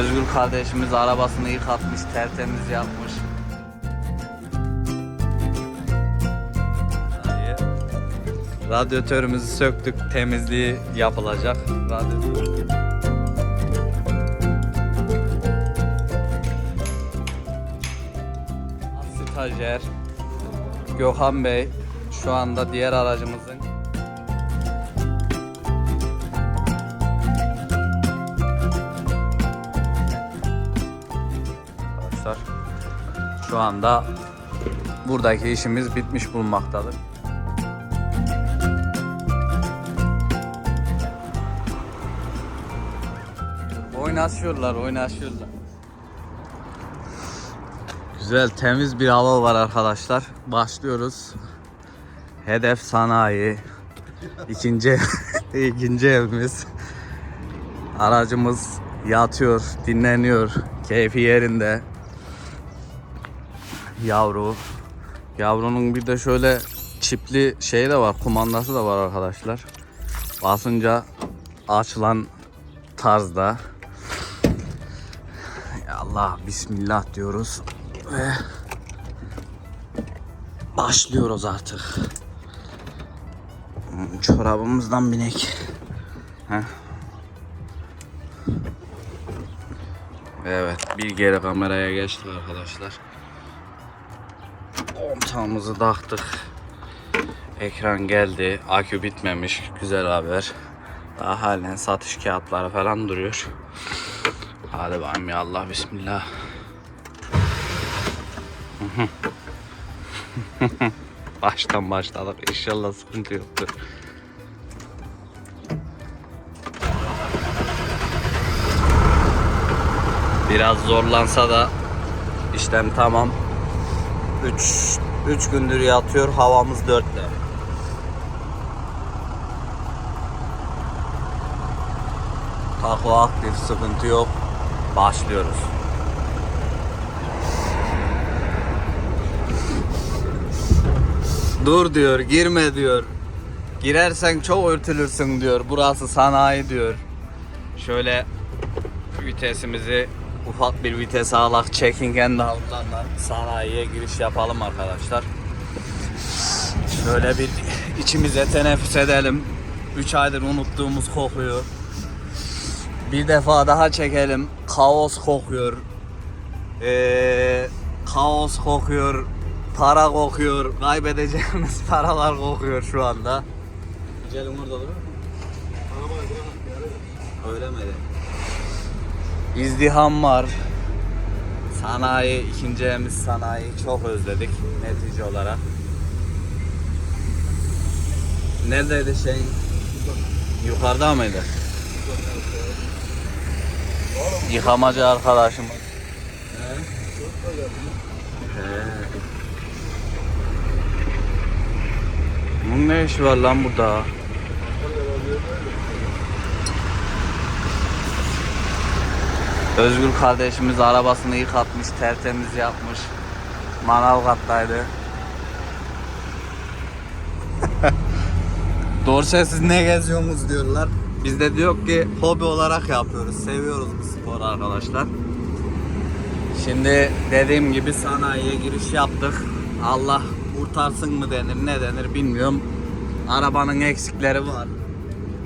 Özgür kardeşimiz arabasını yıkatmış, tertemiz yapmış. Radyatörümüzü söktük, temizliği yapılacak. Radyatör. Stajyer Gökhan Bey şu anda diğer aracımızın şu anda buradaki işimiz bitmiş bulunmaktadır. Oynaşıyorlar, oynaşıyorlar. Güzel, temiz bir hava var arkadaşlar. Başlıyoruz. Hedef sanayi. İkinci, ikinci evimiz. Aracımız yatıyor, dinleniyor. Keyfi yerinde. Yavru. Yavrunun bir de şöyle çipli şey de var, kumandası da var arkadaşlar. Basınca açılan tarzda. Allah bismillah diyoruz ve başlıyoruz artık. Hmm, Çorabımızdan binek. Heh. Evet bir geri kameraya geçtik arkadaşlar. Omtamızı taktık. Ekran geldi. Akü bitmemiş. Güzel haber. Daha halen satış kağıtları falan duruyor. Hadi bakayım ya Allah bismillah. Baştan başladık. İnşallah sıkıntı yoktur. Biraz zorlansa da işlem tamam. 3 3 gündür yatıyor. Havamız 4'te. Takla aktif sıkıntı yok. Başlıyoruz. Dur diyor, girme diyor. Girersen çok örtülürsün diyor. Burası sanayi diyor. Şöyle vitesimizi ufak bir vites alak checking and out'larla sanayiye giriş yapalım arkadaşlar. Şöyle bir içimize teneffüs edelim. 3 aydır unuttuğumuz kokuyor. Bir defa daha çekelim. Kaos kokuyor. Ee, kaos kokuyor. Para kokuyor. Kaybedeceğimiz paralar kokuyor şu anda. Gidelim orada değil mi? Öyle mi? İzdiham var. Sanayi, ikinci evimiz sanayi çok özledik netice olarak. Neredeydi şey? Yukarıda mıydı? Yıkamacı arkadaşımız. Bunun ne işi var lan burada? Özgür kardeşimiz arabasını yıkatmış, tertemiz yapmış. Manavgat'taydı. Dorse siz ne geziyorsunuz diyorlar. Biz de diyor ki hobi olarak yapıyoruz. Seviyoruz bu sporu arkadaşlar. Şimdi dediğim gibi sanayiye giriş yaptık. Allah kurtarsın mı denir ne denir bilmiyorum. Arabanın eksikleri var.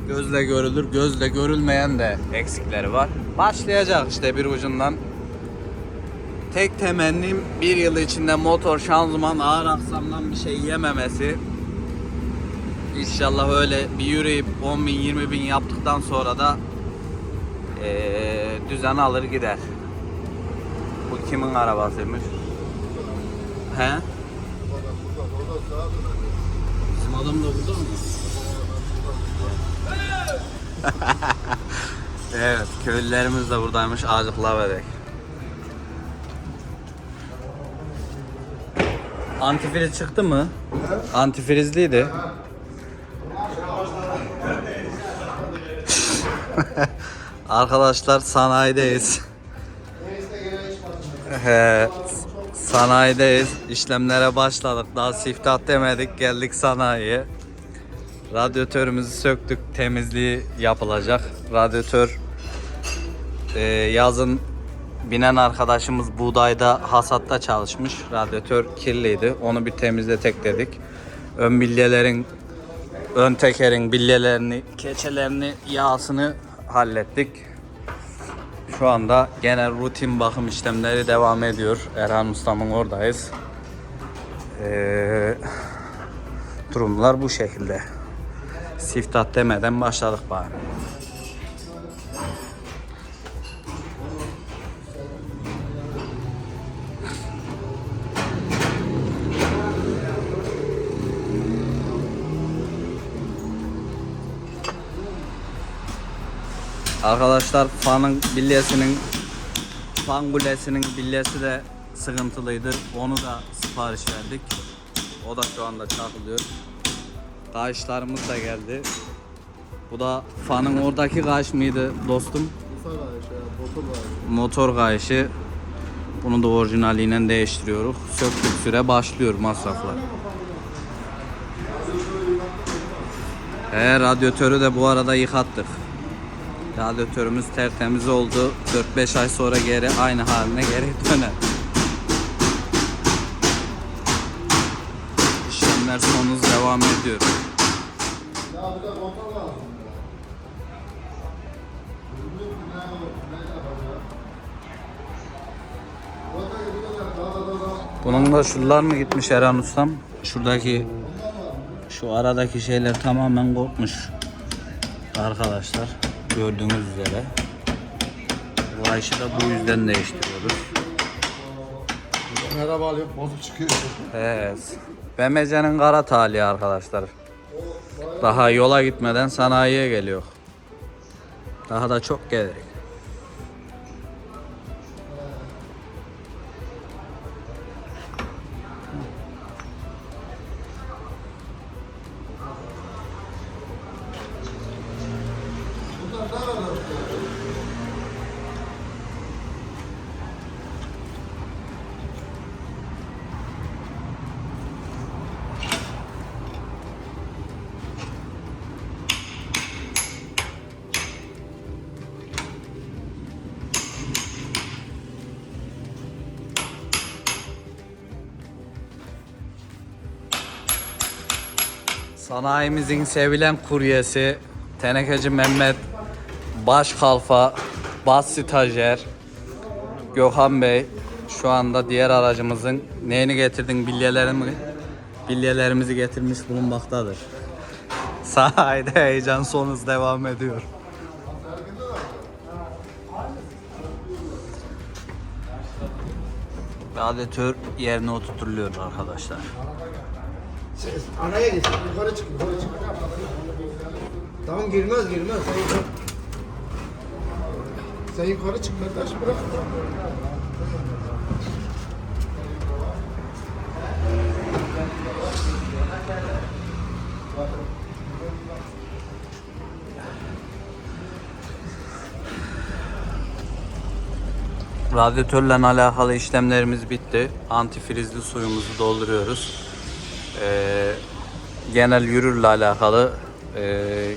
Gözle görülür, gözle görülmeyen de eksikleri var. Başlayacak işte bir ucundan. Tek temennim bir yıl içinde motor, şanzıman, ağır aksamdan bir şey yememesi. İnşallah öyle bir yürüyüp 10 bin 20 bin yaptıktan sonra da eee düzen alır gider. Bu kimin arabasıymış? He? Bizim adam da burada mı? evet, köylülerimiz de buradaymış. Acıkla verek. Antifriz çıktı mı? Antifrizliydi. Arkadaşlar sanayideyiz. He, sanayideyiz. İşlemlere başladık. Daha siftah demedik. Geldik sanayiye. Radyatörümüzü söktük. Temizliği yapılacak. Radyatör Ee, yazın binen arkadaşımız buğdayda hasatta çalışmış. Radyatör kirliydi. Onu bir temizletek dedik. Ön bilyelerin ön tekerin bilyelerini, keçelerini, yağsını hallettik. Şu anda genel rutin bakım işlemleri devam ediyor. Erhan Ustam'ın oradayız. Ee, durumlar bu şekilde. Siftah demeden başladık bari. Arkadaşlar fanın bilyesinin fan kulesinin bilyesi de sıkıntılıydı. Onu da sipariş verdik. O da şu anda çakılıyor. Kayışlarımız da geldi. Bu da fanın oradaki kayış mıydı dostum? Motor kayışı. Bunu da orijinaliyle değiştiriyoruz. Söktük süre başlıyor masraflar. He, radyatörü de bu arada yıkattık. Radyatörümüz tertemiz oldu. 4-5 ay sonra geri aynı haline geri döner. İşlemler sonuz devam ediyor. Bunun da şunlar mı gitmiş Erhan Ustam? Şuradaki şu aradaki şeyler tamamen kopmuş. Arkadaşlar gördüğünüz üzere. Bu ayışı da bu yüzden değiştiriyoruz. Merhaba alıyorum, bozuk çıkıyor. Evet. BMC'nin kara talihi arkadaşlar. Daha yola gitmeden sanayiye geliyor. Daha da çok gelecek. Sanayimizin sevilen kuryesi Tenekeci Mehmet Baş Kalfa Bas Stajyer Gökhan Bey şu anda diğer aracımızın neyini getirdin bilyelerimi bilyelerimizi getirmiş bulunmaktadır. Sahide heyecan sonuz devam ediyor. Radyatör yerine oturtuluyor arkadaşlar. Araya geç, yukarı çık, yukarı çık. Tamam girmez, girmez. Sen yukarı, çık, kardeş bırak. Radyatörle alakalı işlemlerimiz bitti. Antifrizli suyumuzu dolduruyoruz. Ee, genel yürürle alakalı e,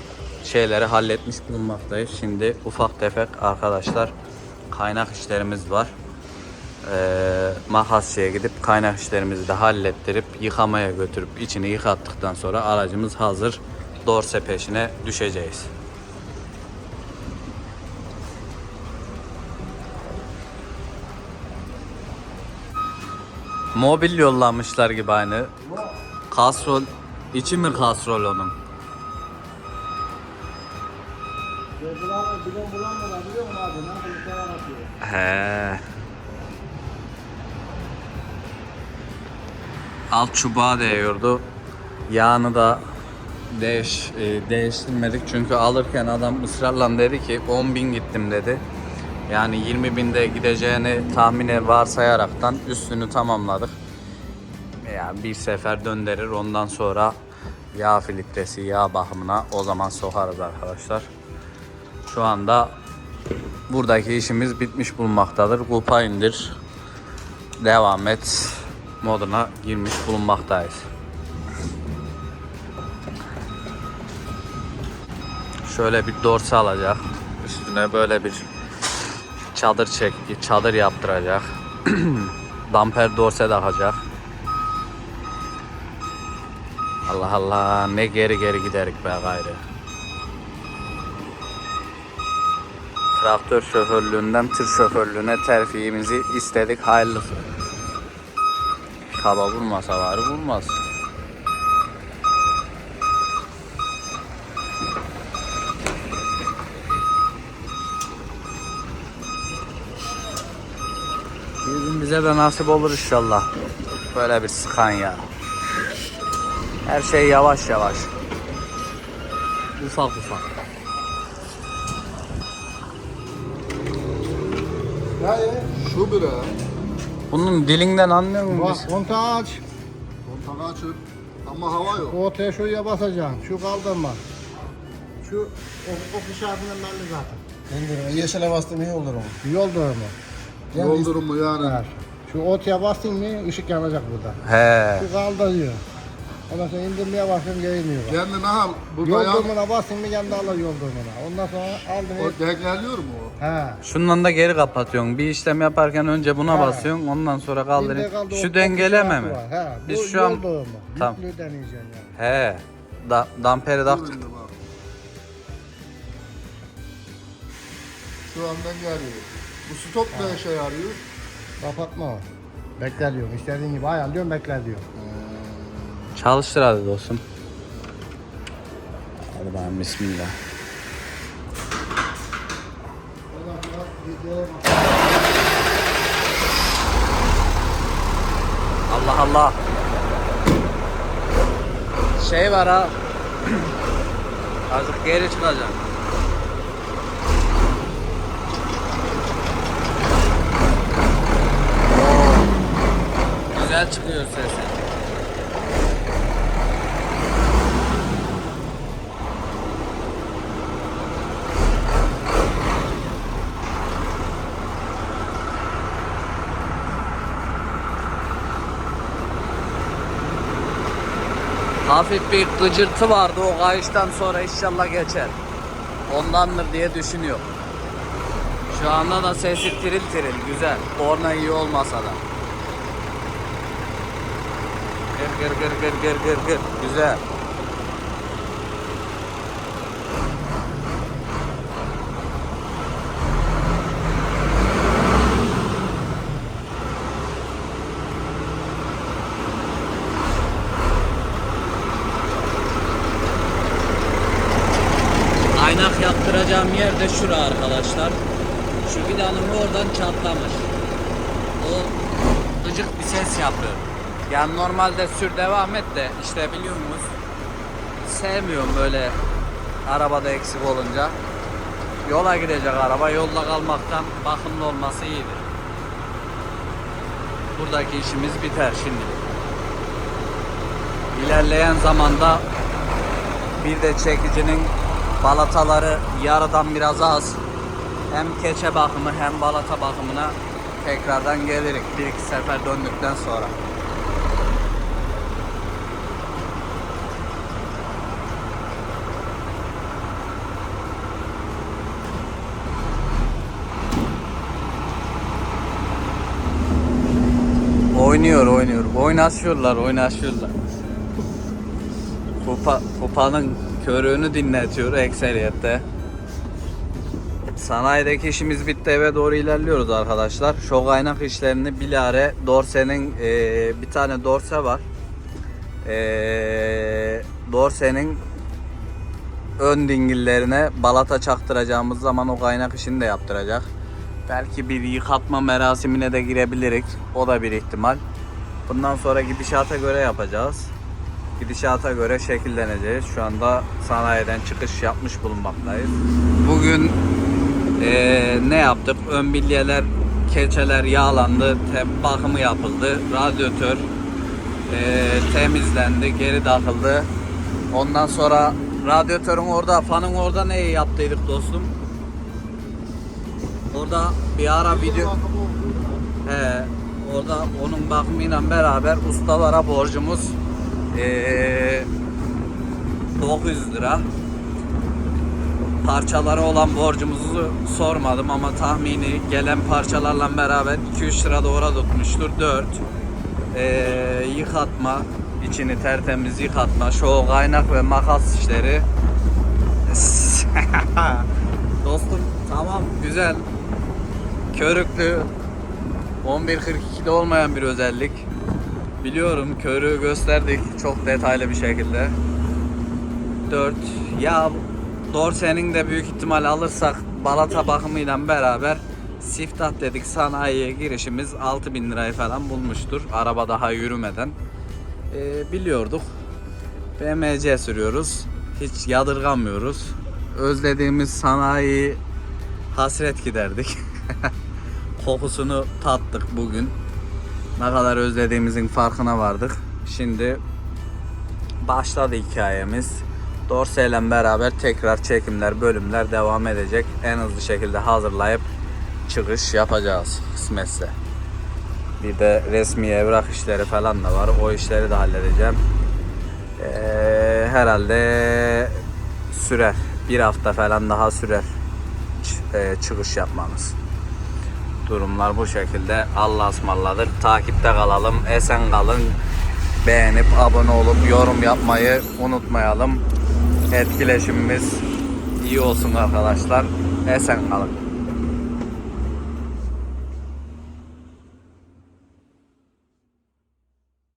şeyleri halletmiş bulunmaktayız. Şimdi ufak tefek arkadaşlar kaynak işlerimiz var. Ee, makasçıya gidip kaynak işlerimizi de hallettirip yıkamaya götürüp içini yıkattıktan sonra aracımız hazır. Dorse peşine düşeceğiz. Mobil yollamışlar gibi aynı. Kastrol, içi mi kastrol onun? He. Alt çubuğa değiyordu. Yağını da değiş, e, değiştirmedik çünkü alırken adam ısrarla dedi ki 10 bin gittim dedi. Yani 20 binde gideceğini tahmini varsayaraktan üstünü tamamladık. Yani bir sefer döndürür ondan sonra yağ filtresi, yağ bakımına o zaman sokarız arkadaşlar. Şu anda buradaki işimiz bitmiş bulunmaktadır. Kulpa indir, devam et moduna girmiş bulunmaktayız. Şöyle bir dorsa alacak. Üstüne böyle bir çadır çek, çadır yaptıracak. Damper dorse takacak. Allah Allah ne geri geri giderik be gayrı. Traktör şoförlüğünden tır şoförlüğüne terfiyemizi istedik hayırlısı. Kaba vurmasa var vurmaz. Bir gün bize de nasip olur inşallah. Böyle bir sıkan ya. Her şey yavaş yavaş. Ufak ufak. Şu. Bunun dilinden anlıyor musun Bak kontağı aç. Kontağı açık. Ama hava yok. O ortaya şuraya basacaksın. Şu kaldırma. Şu o, o işaretinden belli zaten. Yeşile bastım iyi olur ama. Yol durumu. Yol durumu yani. Evet. Şu ortaya bastın mı ışık yanacak burada. He. Şu kaldırıyor. Ondan sonra indirmeye iniyor. bak. Kendine al. Bu Yol dayan. durumuna bastın mı kendi alır yol durumuna. Ondan sonra aldın mı? O degeliyor mu o? He. Şundan da geri kapatıyorsun. Bir işlem yaparken önce buna He. basıyorsun. Ondan sonra kaldırıyorsun. kaldı, Şu dengeleme mi? He. Biz bu şu yol an durumu. Tamam. Yüklü deneyeceksin yani. he. Da, damperi taktık. Şu andan geliyor. Bu stop ne işe yarıyor? Kapatma o. Bekle diyorum. İstediğin gibi ayarlıyorum bekle diyor. Çalıştır hadi dostum. Hadi bakalım bismillah. Allah Allah. Şey var ha. Azıcık geri çıkacağım. Oo. Güzel çıkıyor sesi. Hafif bir gıcırtı vardı o kayıştan sonra inşallah geçer. Ondandır diye düşünüyor. Şu anda da sesi tiril tiril güzel. Korna iyi olmasa da. Gır gır gır gır gır gır gır. Güzel. Aynak yaptıracağım yer de şura arkadaşlar. Şu vidanın oradan çatlamış. O gıcık bir ses yapıyor. Yani normalde sür devam et de işte biliyor musunuz? Sevmiyorum böyle arabada eksik olunca. Yola gidecek araba yolda kalmaktan bakımlı olması iyidir. Buradaki işimiz biter şimdi. İlerleyen zamanda bir de çekicinin balataları yarıdan biraz az. Hem keçe bakımı hem balata bakımına tekrardan gelirik bir iki sefer döndükten sonra. Oynuyor oynuyor. Oynaşıyorlar oynaşıyorlar. Kupa, kupanın körüğünü dinletiyor ekseriyette. Sanayideki işimiz bitti eve doğru ilerliyoruz arkadaşlar. Şok aynak işlerini bilare Dorse'nin eee, bir tane Dorse var. Eee Dorse'nin ön dingillerine balata çaktıracağımız zaman o kaynak işini de yaptıracak. Belki bir yıkatma merasimine de girebilirik. O da bir ihtimal. Bundan sonra gidişata göre yapacağız. Gidişata göre şekilleneceğiz. Şu anda sanayiden çıkış yapmış bulunmaktayız. Bugün eee, ne yaptık? Ön bilyeler, keçeler yağlandı, te- bakımı yapıldı. Radyatör eee, temizlendi, geri takıldı. Ondan sonra radyatörün orada, fanın orada neyi yaptıydık dostum? Orada bir ara video He, orada onun bakımıyla beraber ustalara borcumuz eee 900 lira. parçalara olan borcumuzu sormadım ama tahmini gelen parçalarla beraber 2-3 lira doğru tutmuştur. 4 ee, yıkatma, içini tertemiz yıkatma, şu kaynak ve makas işleri. Dostum tamam güzel. Körüklü 11.42'de olmayan bir özellik. Biliyorum körüğü gösterdik çok detaylı bir şekilde. 4 ya Dorsen'in de büyük ihtimal alırsak balata bakımıyla beraber siftah dedik sanayiye girişimiz 6000 lirayı falan bulmuştur. Araba daha yürümeden. Ee, biliyorduk. BMC sürüyoruz. Hiç yadırgamıyoruz. Özlediğimiz sanayi hasret giderdik. Kokusunu tattık bugün. Ne kadar özlediğimizin farkına vardık. Şimdi başladı hikayemiz. Dorse ile beraber tekrar çekimler, bölümler devam edecek. En hızlı şekilde hazırlayıp çıkış yapacağız kısmetse. Bir de resmi evrak işleri falan da var. O işleri de halledeceğim. Ee, herhalde sürer. Bir hafta falan daha sürer e, çıkış yapmamız. Durumlar bu şekilde. Allah'a ısmarladık. Takipte kalalım. Esen kalın. Beğenip abone olup yorum yapmayı unutmayalım. Etkileşimimiz iyi olsun arkadaşlar. Esen kalın.